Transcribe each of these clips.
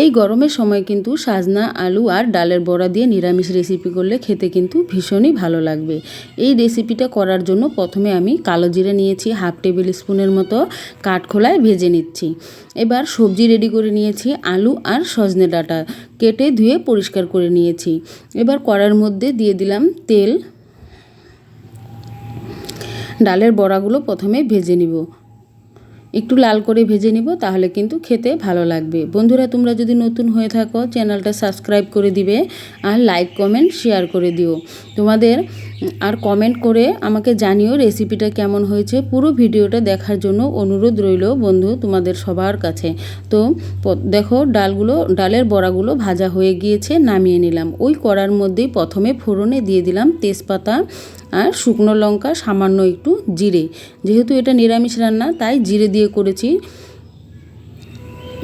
এই গরমের সময় কিন্তু সাজনা, আলু আর ডালের বড়া দিয়ে নিরামিষ রেসিপি করলে খেতে কিন্তু ভীষণই ভালো লাগবে। এই রেসিপিটা করার জন্য প্রথমে আমি কালো জিরে নিয়েছি, হাফ টেবিল স্পুনের মতো কাঠখোলায় ভেজে নিচ্ছি। এবার সবজি রেডি করে নিয়েছি, আলু আর সজনে ডাঁটা কেটে ধুয়ে পরিষ্কার করে নিয়েছি। এবার কড়ার মধ্যে দিয়ে দিলাম তেল। ডালের বড়াগুলো প্রথমে ভেজে নিব। একটু লাল করে ভেজে নেব, তাহলে কিন্তু খেতে ভালো লাগবে। বন্ধুরা, তোমরা যদি নতুন হয়ে থাকো, চ্যানেলটা সাবস্ক্রাইব করে দিবে আর লাইক, কমেন্ট, শেয়ার করে দিও। তোমাদের আর কমেন্ট করে আমাকে জানিও রেসিপিটা কেমন হয়েছে। পুরো ভিডিওটা দেখার জন্য অনুরোধ রইল বন্ধু তোমাদের সবার কাছে। তো দেখো ডালগুলো, ডালের বড়াগুলো ভাজা হয়ে গিয়েছে, নামিয়ে নিলাম। ওই কড়ার মধ্যেই প্রথমে ফোড়নে দিয়ে দিলাম তেজপাতা আর শুকনো লঙ্কা, সামান্য একটু জিরে। যেহেতু এটা নিরামিষ রান্না, তাই জিরে দিয়ে করেছি।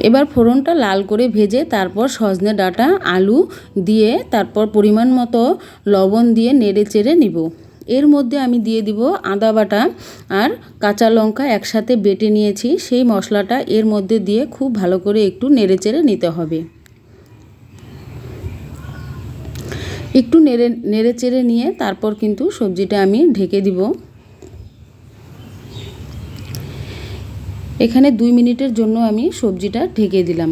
এবার ফোড়নটা লাল করে ভেজে তারপর সজনে ডাঁটা, আলু দিয়ে তারপর পরিমাণ মতো লবণ দিয়ে নেড়ে চেড়ে নিব। এর মধ্যে আমি দিয়ে দিব আদা বাটা আর কাঁচা লঙ্কা একসাথে বেটে নিয়েছি। সেই মশলাটা এর মধ্যে দিয়ে খুব ভালো করে একটু নেড়ে চেড়ে নিতে হবে। একটু নেড়ে নেড়ে চেড়ে নিয়ে তারপর কিন্তু সবজিটা আমি ঢেকে দিব। এখানে দুই মিনিটের জন্য আমি সবজিটা ঢেকে দিলাম।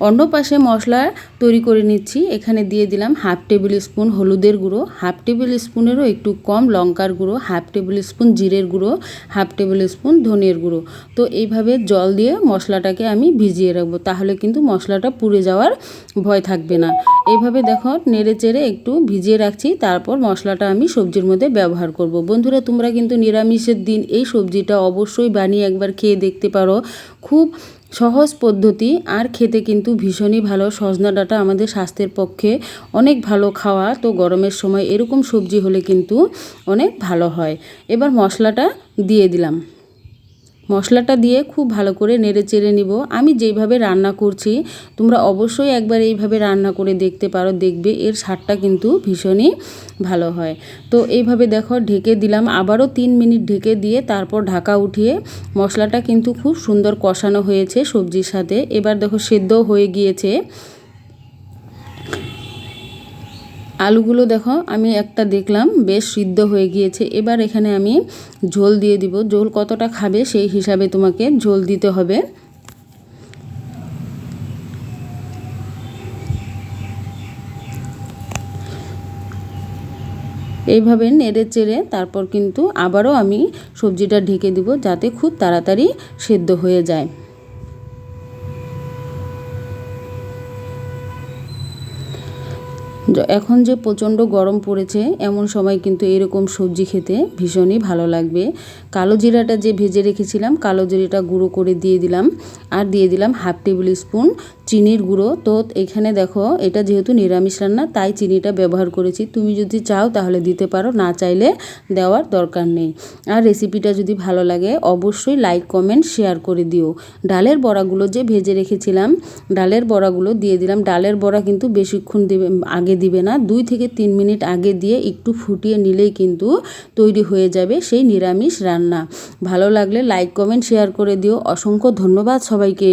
অন্য পাশে মশলা তৈরি করে নিচ্ছি। এখানে দিয়ে দিলাম হাফ টেবিল স্পুন হলুদের গুঁড়ো, হাফ টেবিল স্পুনেরও একটু কম লঙ্কার গুঁড়ো, হাফ টেবিল স্পুন জিরের গুঁড়ো, হাফ টেবিল স্পুন ধনের গুঁড়ো। তো এইভাবে জল দিয়ে মশলাটাকে আমি ভিজিয়ে রাখব, তাহলে কিন্তু মশলাটা পুড়ে যাওয়ার ভয় থাকবে না। এইভাবে দেখো নেড়ে চেড়ে একটু ভিজিয়ে রাখছি, তারপর মশলাটা আমি সবজির মধ্যে ব্যবহার করব। বন্ধুরা, তোমরা কিন্তু নিরামিষের দিন এই সবজিটা অবশ্যই বানিয়ে একবার খেয়ে দেখতে পারো। খুব সহজ পদ্ধতি, আর খেতে কিন্তু ভীষণই ভালো। সজনা ডাটা আমাদের স্বাস্থ্যের পক্ষে অনেক ভালো খাওয়া, তো গরমের সময় এরকম সবজি হলে কিন্তু অনেক ভালো হয়। এবার মশলাটা দিয়ে দিলাম। মশলাটা দিয়ে খুব ভালো করে নেড়ে চেড়ে নিব। আমি যেইভাবে রান্না করছি, তোমরা অবশ্যই একবার এইভাবে রান্না করে দেখতে পারো, দেখবে এর স্বাদটা কিন্তু ভীষণই ভালো হয়। তো এইভাবে দেখো ঢেকে দিলাম, আবারও তিন মিনিট ঢেকে দিয়ে তারপর ঢাকা উঠিয়ে মশলাটা কিন্তু খুব সুন্দর কষানো হয়েছে সবজির সাথে। এবার দেখো সেদ্ধ হয়ে গিয়েছে। আলুগুলো দেখো, আমি একটা দেখলাম, বেশ সিদ্ধ হয়ে গিয়েছে। এবার এখানে আমি ঝোল দিয়ে দিব। ঝোল কতটা খাবে সেই হিসাবে তোমাকে ঝোল দিতে হবে। এইভাবে নেড়ে চেড়ে তারপর কিন্তু আবারও আমি সবজিটা ঢেকে দিব যাতে খুব তাড়াতাড়ি সেদ্ধ হয়ে যায়। এখন যে প্রচণ্ড গরম পড়েছে, এমন সময় কিন্তু এরকম সবজি খেতে ভীষণই ভালো লাগবে। কালো জিরাটা যে ভেজে রেখেছিলাম, কালো জিরাটা গুঁড়ো করে দিয়ে দিলাম, আর দিয়ে দিলাম হাফ টেবিল স্পুন চিনির গুঁড়ো। তো এখানে দেখো, এটা যেহেতু নিরামিষ রান্না, তাই চিনিটা ব্যবহার করেছি। তুমি যদি চাও তাহলে দিতে পারো, না চাইলে দেওয়ার দরকার নেই। আর রেসিপিটা যদি ভালো লাগে, অবশ্যই লাইক, কমেন্ট, শেয়ার করে দিও। ডালের বড়াগুলো যে ভেজে রেখেছিলাম, ডালের বড়াগুলো দিয়ে দিলাম। ডালের বড়া কিন্তু বেশিক্ষণ দেবে, আগে দিবে না। দুই থেকে তিন মিনিট আগে দিয়ে একটু ফুটিয়ে নিলেই কিন্তু তৈরি হয়ে যাবে সেই নিরামিষ রান্না। ভালো লাগলে লাইক, কমেন্ট, শেয়ার করে দিও। অসংখ্য ধন্যবাদ সবাইকে।